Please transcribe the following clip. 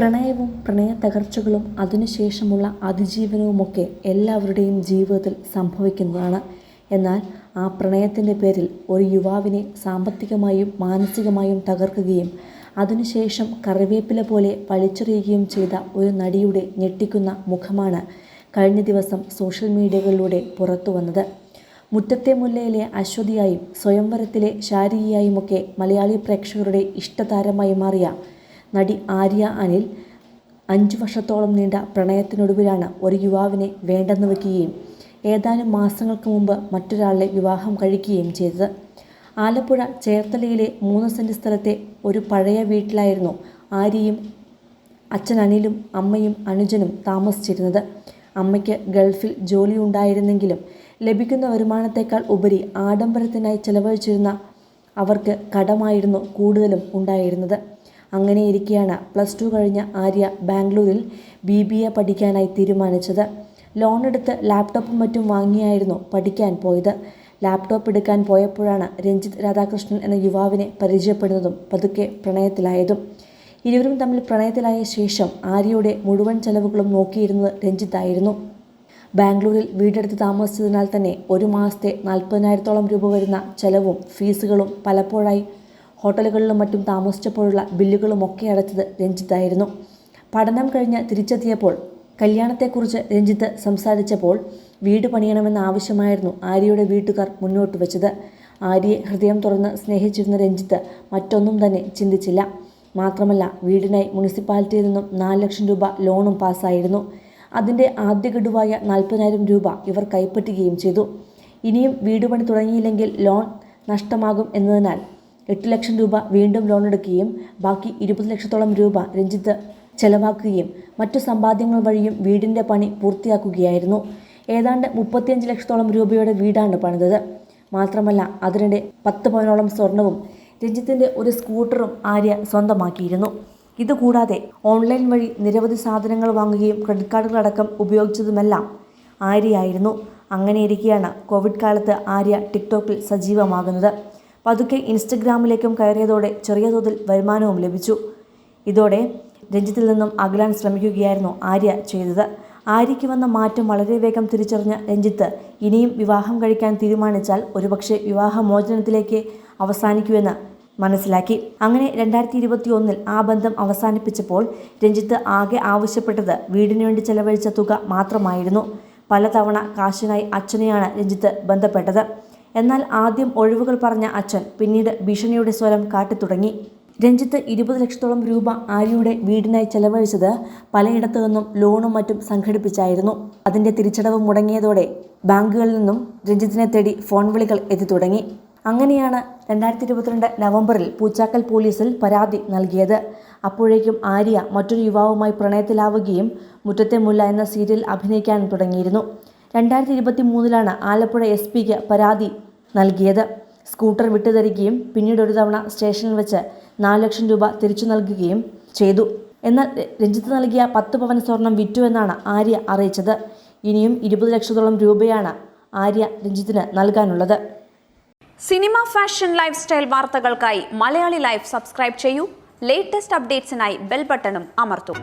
പ്രണയവും പ്രണയ തകർച്ചകളും അതിനുശേഷമുള്ള അതിജീവനവുമൊക്കെ എല്ലാവരുടെയും ജീവിതത്തിൽ സംഭവിക്കുന്നതാണ്. എന്നാൽ ആ പ്രണയത്തിന്റെ പേരിൽ ഒരു യുവാവിനെ സാമ്പത്തികമായും മാനസികമായും തകർക്കുകയും അതിനുശേഷം കറിവേപ്പില പോലെ വലിച്ചെറിയുകയും ചെയ്ത ഒരു നടിയുടെ ഞെട്ടിക്കുന്ന മുഖമാണ് കഴിഞ്ഞ ദിവസം സോഷ്യൽ മീഡിയകളിലൂടെ പുറത്തു വന്നത്. മുറ്റത്തെ മുല്ലയിലെ അശ്വതിയായും സ്വയംവരത്തിലെ ശാരികയായുമൊക്കെ മലയാളി പ്രേക്ഷകരുടെ ഇഷ്ടതാരമായി മാറിയ നടി ആര്യ അനിൽ അഞ്ചു വർഷത്തോളം നീണ്ട പ്രണയത്തിനൊടുവിലാണ് ഒരു യുവാവിനെ വേണ്ടെന്ന് വയ്ക്കുകയും ഏതാനും മാസങ്ങൾക്ക് മുമ്പ് മറ്റൊരാളെ വിവാഹം കഴിക്കുകയും ചെയ്തത്. ആലപ്പുഴ ചേർത്തലയിലെ മൂന്ന് സെന്റ് സ്ഥലത്തെ ഒരു പഴയ വീട്ടിലായിരുന്നു ആര്യയും അച്ഛൻ അനിലും അമ്മയും അനുജനും താമസിച്ചിരുന്നത്. അമ്മയ്ക്ക് ഗൾഫിൽ ജോലി ഉണ്ടായിരുന്നെങ്കിലും ലഭിക്കുന്ന വരുമാനത്തേക്കാൾ ഉപരി ആഡംബരത്തിനായി ചെലവഴിച്ചിരുന്ന അവർക്ക് കടമായിരുന്നു കൂടുതലും ഉണ്ടായിരുന്നത്. അങ്ങനെയിരിക്കെയാണ് പ്ലസ് ടു കഴിഞ്ഞ ആര്യ ബാംഗ്ലൂരിൽ ബി ബി എ പഠിക്കാനായി തീരുമാനിച്ചത്. ലോൺ എടുത്ത് ലാപ്ടോപ്പും മറ്റും വാങ്ങിയായിരുന്നു പഠിക്കാൻ പോയത്. ലാപ്ടോപ്പ് എടുക്കാൻ പോയപ്പോഴാണ് രഞ്ജിത്ത് രാധാകൃഷ്ണൻ എന്ന യുവാവിനെ പരിചയപ്പെടുന്നതും പതുക്കെ പ്രണയത്തിലായതും. ഇരുവരും തമ്മിൽ പ്രണയത്തിലായ ശേഷം ആര്യയുടെ മുഴുവൻ ചെലവുകളും നോക്കിയിരുന്നത് രഞ്ജിത്തായിരുന്നു. ബാംഗ്ലൂരിൽ വീടെടുത്ത് താമസിച്ചതിനാൽ തന്നെ ഒരു മാസത്തെ നാൽപ്പതിനായിരത്തോളം രൂപ വരുന്ന ചെലവും ഫീസുകളും പലപ്പോഴായി ഹോട്ടലുകളിലും മറ്റും താമസിച്ചപ്പോഴുള്ള ബില്ലുകളും ഒക്കെ അടച്ചത് രഞ്ജിത്തായിരുന്നു പഠനം കഴിഞ്ഞ് തിരിച്ചെത്തിയപ്പോൾ കല്യാണത്തെക്കുറിച്ച് രഞ്ജിത്ത് സംസാരിച്ചപ്പോൾ വീട് പണിയണമെന്ന ആവശ്യമായിരുന്നു ആര്യയുടെ വീട്ടുകാർ മുന്നോട്ട് വെച്ചത്. ആര്യയെ ഹൃദയം തുറന്ന് സ്നേഹിച്ചിരുന്ന രഞ്ജിത്ത് മറ്റൊന്നും തന്നെ ചിന്തിച്ചില്ല. മാത്രമല്ല വീടിനായി മുനിസിപ്പാലിറ്റിയിൽ നിന്നും നാല് ലക്ഷം രൂപ ലോണും പാസ്സായിരുന്നു. അതിന്റെ ആദ്യ ഗഡുവായ നാൽപ്പതിനായിരം രൂപ ഇവർ കൈപ്പറ്റുകയും ചെയ്തു. ഇനിയും വീട് പണി തുടങ്ങിയില്ലെങ്കിൽ ലോൺ നഷ്ടമാകും എന്നതിനാൽ എട്ട് ലക്ഷം രൂപ വീണ്ടും ലോൺ എടുക്കുകയും ബാക്കി ഇരുപത് ലക്ഷത്തോളം രൂപ രഞ്ജിത്ത് ചെലവാക്കുകയും മറ്റു സമ്പാദ്യങ്ങൾ വഴിയും വീടിന്റെ പണി പൂർത്തിയാക്കുകയായിരുന്നു. ഏതാണ്ട് മുപ്പത്തിയഞ്ച് ലക്ഷത്തോളം രൂപയുടെ വീടാണ് പണിതത്. മാത്രമല്ല അതിനിടെ പത്ത് പവനോളം സ്വർണവും രഞ്ജിത്തിന്റെ ഒരു സ്കൂട്ടറും ആര്യ സ്വന്തമാക്കിയിരുന്നു. ഇതുകൂടാതെ ഓൺലൈൻ വഴി നിരവധി സാധനങ്ങൾ വാങ്ങുകയും ക്രെഡിറ്റ് കാർഡുകളടക്കം ഉപയോഗിച്ചതുമെല്ലാം ആര്യയായിരുന്നു അങ്ങനെയിരിക്കെയാണ് കോവിഡ് കാലത്ത് ആര്യ ടിക്ടോക്കിൽ സജീവമാകുന്നത്. പതുക്കെ ഇൻസ്റ്റഗ്രാമിലേക്കും കയറിയതോടെ ചെറിയ തോതിൽ വരുമാനവും ലഭിച്ചു. ഇതോടെ രഞ്ജിത്തിൽ നിന്നും അകലാൻ ശ്രമിക്കുകയായിരുന്നു ആര്യ ചെയ്തത്. ആര്യയ്ക്ക് വന്ന മാറ്റം വളരെ വേഗം തിരിച്ചറിഞ്ഞ രഞ്ജിത്ത് ഇനിയും വിവാഹം കഴിക്കാൻ തീരുമാനിച്ചാൽ ഒരുപക്ഷെ വിവാഹമോചനത്തിലേക്ക് അവസാനിക്കുമെന്ന് മനസ്സിലാക്കി. അങ്ങനെ രണ്ടായിരത്തി ഇരുപത്തി ഒന്നിൽ ആ ബന്ധം അവസാനിപ്പിച്ചപ്പോൾ രഞ്ജിത്ത് ആകെ ആവശ്യപ്പെട്ടത് വീടിനു വേണ്ടി ചെലവഴിച്ച തുക മാത്രമായിരുന്നു. പലതവണ കാശിനായി അച്ഛനെയാണ് രഞ്ജിത്ത് ബന്ധപ്പെട്ടത്. എന്നാൽ ആദ്യം ഒഴിവുകൾ പറഞ്ഞ അച്ഛൻ പിന്നീട് ഭീഷണിയുടെ സ്വരം കാട്ടിത്തുടങ്ങി. രഞ്ജിത്ത് ഇരുപത് ലക്ഷത്തോളം രൂപ ആര്യയുടെ വീടിനായി ചെലവഴിച്ചത് പലയിടത്തു നിന്നും ലോണും മറ്റും സംഘടിപ്പിച്ചായിരുന്നു. അതിന്റെ തിരിച്ചടവ് മുടങ്ങിയതോടെ ബാങ്കുകളിൽ നിന്നും രഞ്ജിത്തിനെ തേടി ഫോൺ വിളികൾ എത്തി തുടങ്ങി അങ്ങനെയാണ് രണ്ടായിരത്തി ഇരുപത്തിരണ്ട് നവംബറിൽ പൂച്ചാക്കൽ പോലീസിൽ പരാതി നൽകിയത്. അപ്പോഴേക്കും ആര്യ മറ്റൊരു യുവാവുമായി പ്രണയത്തിലാവുകയും മുറ്റത്തെ മുല്ല എന്ന സീരിയൽ അഭിനയിക്കാൻ തുടങ്ങിയിരുന്നു. രണ്ടായിരത്തി ഇരുപത്തി മൂന്നിലാണ് ആലപ്പുഴ എസ് പിക്ക് പരാതി നൽകിയത്. സ്കൂട്ടർ വിട്ടുതരികയും പിന്നീട് ഒരു തവണ സ്റ്റേഷനിൽ വെച്ച് നാല് ലക്ഷം രൂപ തിരിച്ചു നൽകുകയും ചെയ്തു. എന്നാൽ രഞ്ജിത്ത് നൽകിയ പത്ത് പവൻ സ്വർണം വിറ്റു എന്നാണ് ആര്യ അറിയിച്ചത്. ഇനിയും ഇരുപത് ലക്ഷത്തോളം രൂപയാണ് ആര്യ രഞ്ജിത്തിന് നൽകാനുള്ളത്. സിനിമ ഫാഷൻ ലൈഫ് സ്റ്റൈൽ വാർത്തകൾക്കായി മലയാളി ലൈഫ് സബ്സ്ക്രൈബ് ചെയ്യൂ. ലേറ്റസ്റ്റ് അപ്ഡേറ്റ്സിനായി ബെൽ ബട്ടണും അമർത്തും.